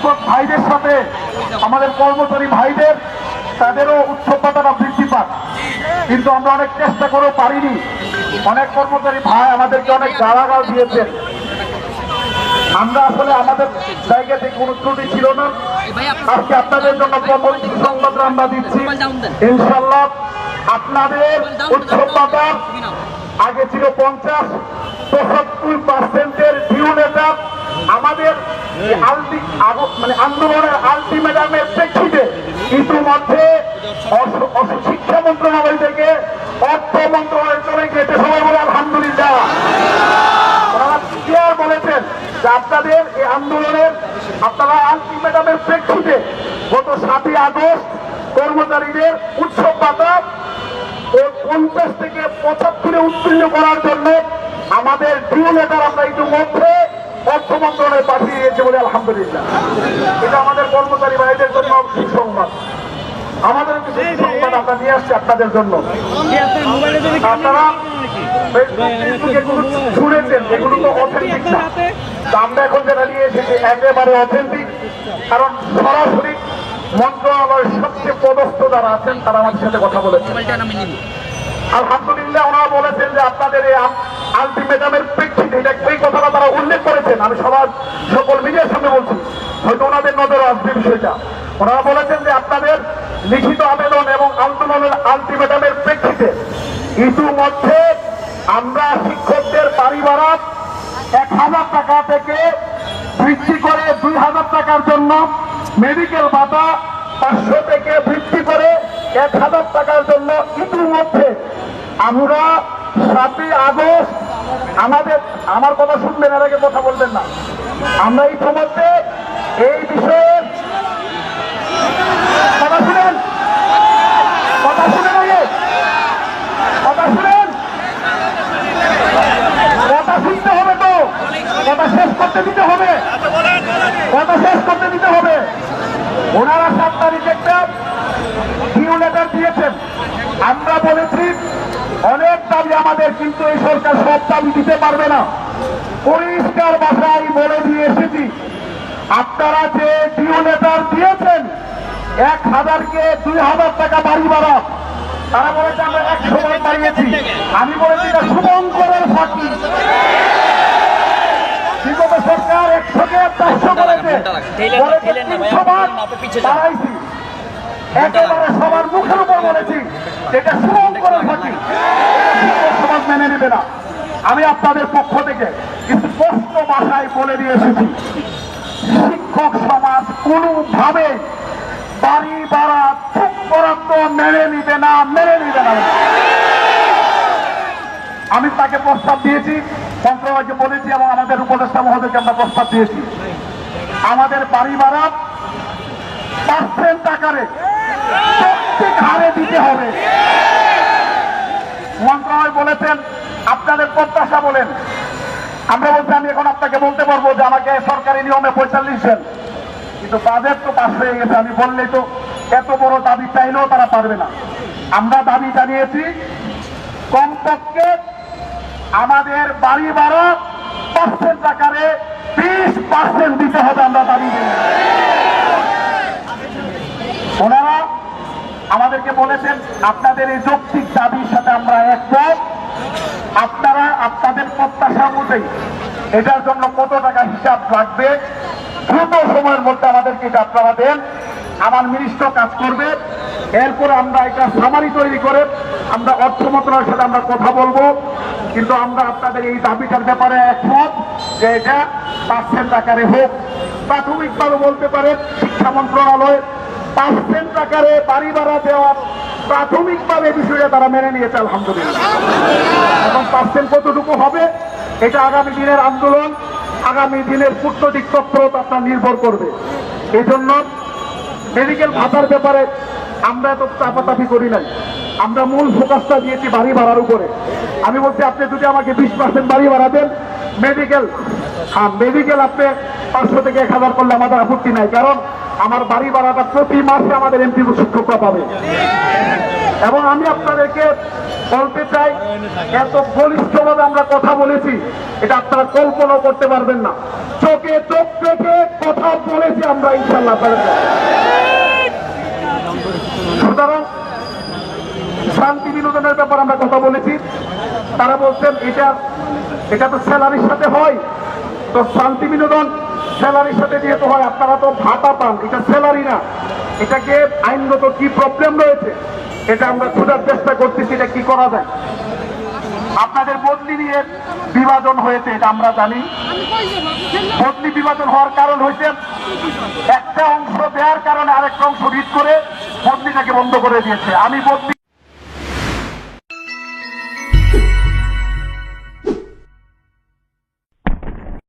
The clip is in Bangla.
শিক্ষক ভাইদের সাথে, আমাদের কর্মচারী ভাইদের, তাদেরও উৎসবতাটা বৃদ্ধি পাক। কিন্তু আমরা অনেক চেষ্টা করেও পারিনি। অনেক কর্মচারী ভাই আমাদেরকে অনেক গালাগাল দিয়েছেন। আমরা আসলে আমাদের জায়গা থেকে কোনো ত্রুটি ছিল না। আজকে আপনাদের জন্য প্রথম সংবাদ আমরা দিচ্ছি। ইনশাল্লাহ আপনাদের উৎসব আগে ছিল পঞ্চাশ, পঁচাত্তর পার্সেন্টের ডিউ নেতা। আমাদের মানে আন্দোলনের আলটিমেটামের প্রেক্ষিতে ইতিমধ্যে শিক্ষা মন্ত্রণালয় থেকে অর্থ মন্ত্রণালয় চলে গেছে সবাই বলে আলহামদুলিল্লাহ। বলেছেন যে আপনাদের এই আন্দোলনের আপনারা আলটিমেটামের প্রেক্ষিতে গত সাতই আগস্ট কর্মচারীদের উৎসব পাতা পঞ্চাশ থেকে পঁচাত্তরে উত্তীর্ণ করার জন্য আমাদের ডিউ লেটার আমরা ইতিমধ্যে অর্থ মন্ত্রণালয়ে পাঠিয়ে দিয়েছি বলে আলহামদুলিল্লাহ। এটা আমাদের কর্মচারী ভাইদের জন্য সুসংবাদ। আমাদের কিছু সংবাদ আমরা নিয়ে আসছি আপনাদের জন্য। আপনারা ফেসবুক, ফেসবুকে এগুলো শুনেছেন এগুলো তো অথেন্টিক না। আমরা এখন যেটা নিয়ে এসেছি একেবারে অথেন্টিক কারণ সরাসরি মন্ত্রণালয়ের সবচেয়ে পদস্থ যারা আছেন তারা আমাদের সাথে কথা বলেছেন। আলহামদুলিল্লাহ ওনারা বলেছেন যে আপনাদের এই আলটিমেটামের উল্লেখ করেছেন, আমি সবার সকল মিডিয়ার সামনে বলছি, হয়তো ওনাদের নজরে আসবে বিষয়টা। ওনারা বলেছেন যে আপনাদের লিখিত আবেদন এবং আন্দোলনের আলটিমেটামের প্রেক্ষিতে ইতিমধ্যে আমরা শিক্ষকদের বাড়ি ভাড়া এক হাজার টাকা থেকে বৃদ্ধি করে দুই হাজার টাকার জন্য মেডিকেল ভাতা পাঁচশো থেকে বৃদ্ধি করে এক হাজার টাকার জন্য ইতিমধ্যে আমরা সাতই আগস্ট আমাদের, আমার কথা শুনবেন এর আগে কথা বলবেন না। আমরা ইতিমধ্যে এই বিষয়ে কথা শুনেন। কথা শুনেন আগে। কথা শুনেন। কথা শুনতে হবে তো। কথা শেষ করতে দিতে হবে। কথা শেষ করতে দিতে হবে। ওনারা সাত তারিখ একটা ডিউ লেটার দিয়েছেন। আমরা বলেছি অনেক দাবি আমাদের, কিন্তু এই সরকার সব দাবি দিতে পারবে না। পরিষ্কার ভাষায় বলে দিয়ে এসেছি, আপনারা যে ডিউ লেটার দিয়েছেন, এক হাজারকে দুই হাজার টাকা বাড়ি বাড়া তারা বলেছে, আমরা এক সময় বাড়িয়েছি। আমি বলেছি এটা শুভঙ্করের ফাঁকি। বিগত সরকার একশোকে চারশো করেছে। একেবারে সবার মুখের উপর বলেছি ফাঁকি শিক্ষক নেবে না। আমি আপনাদের পক্ষ থেকে স্পষ্ট ভাষায় বলে দিয়ে এসেছি। শিক্ষক সমাজ কোনোভাবে বাড়ি বাড়া চুপ বরাদ্দ মেনে নিবে না, মেনে নিবে না। আমি তাকে প্রস্তাব দিয়েছি, মন্ত্রণালয়কে বলেছি এবং আমাদের উপদেষ্টা মহোদয়কে আমরা প্রস্তাব দিয়েছি। আমাদের বাড়ি ভাড়া পার্সেন্ট আকারে প্রত্যেক হারে দিতে হবে। মন্ত্রণালয় বলেছেন আপনাদের প্রত্যাশা বলেন। আমরা বলছি, আমি এখন আপনাকে বলতে পারব যে আমাকে সরকারি নিয়মে পঁয়তাল্লিশ দেন কিন্তু বাজেট তো পাশ হয়ে গেছে, আমি বললেই তো এত বড় দাবি চাইলেও তারা পারবে না। আমরা দাবি জানিয়েছি, কমপক্ষে আমাদের বাড়ি ভাড়া পার্সেন্ট আকারে বিশ পার্সেন্ট দিতে হবে আমরা দাবি ওনারা আমাদেরকে বলেছেন, আপনাদের এই যৌক্তিক দাবির সাথে আমরা একমত। আপনারা আপনাদের প্রত্যাশা অনুযায়ী এটার জন্য কত টাকা হিসাব লাগবে? দ্রুত সময়ের মধ্যে আমাদেরকে এটা আপনারা দেন। আমার মিনিস্টার কাজ করবে। এরপর আমরা এটা সামারি তৈরি করে আমরা অর্থ মন্ত্রণালয়ের সাথে আমরা কথা বলব। কিন্তু আমরা আপনাদের এই দাবিটার ব্যাপারে একমত যে এটা পার্সেন্ট আকারে হোক। প্রাথমিকভাবে বলতে পারে শিক্ষা মন্ত্রণালয় পার্সেন্ট আকারে বাড়ি ভাড়া দেওয়ার প্রাথমিকভাবে বিষয়টা তারা মেনে নিয়েছে আলহামদুলিল্লাহ। এখন পার্সেন্ট কতটুকু হবে এটা আগামী দিনের আন্দোলন আগামী দিনের কূটনৈতিক তৎপরতা আপনার নির্ভর করবে। এই জন্য মেডিকেল ভাতার ব্যাপারে আমরা এত চাপাচাপি করি নাই। আমরা মূল ফোকাসটা দিয়েছি বাড়ি ভাড়ার উপরে। আমি বলছি আপনি যদি আমাকে বিশ পার্সেন্ট বাড়ি ভাড়া দেন মেডিকেল হ্যাঁ মেডিকেল আপনি পাঁচশো থেকে এক হাজার করলে আমাদের আপত্তি নাই। কারণ আমার বাড়ি ভাড়াটা প্রতি মাসে আমাদের এমপি শিক্ষকরা পাবে। এবং আমি আপনাদেরকে বলতে চাই, এত ঘনিষ্ঠভাবে আমরা কথা বলেছি, এটা আপনারা কল্পনাও করতে পারবেন না। চোখে চোখ রেখে কথা বলেছি আমরা ইনশাল্লাহ সুতরাং শান্তি বিনোদনের ব্যাপার আমরা কথা বলেছি। তারা বলছেন, এটা এটা তো স্যালারির সাথে হয়। তো শান্তি বিনোদন স্যালারির সাথে যেহেতু হয়, আপনারা তো ভাতা পান, এটা স্যালারি না। এটাকে আইনগত কি প্রবলেম রয়েছে, এটা আমরা খোঁজার চেষ্টা করতেছি এটা কি করা যায়। আপনাদের বদলি নিয়ে বিভাজন হয়েছে, এটা আমরা জানি। বদলি বিভাজন হওয়ার কারণ হয়েছে, একটা অংশ দেওয়ার কারণে আরেকটা অংশ রিড করে বদলিটাকে বন্ধ করে দিয়েছে। আমি বদলি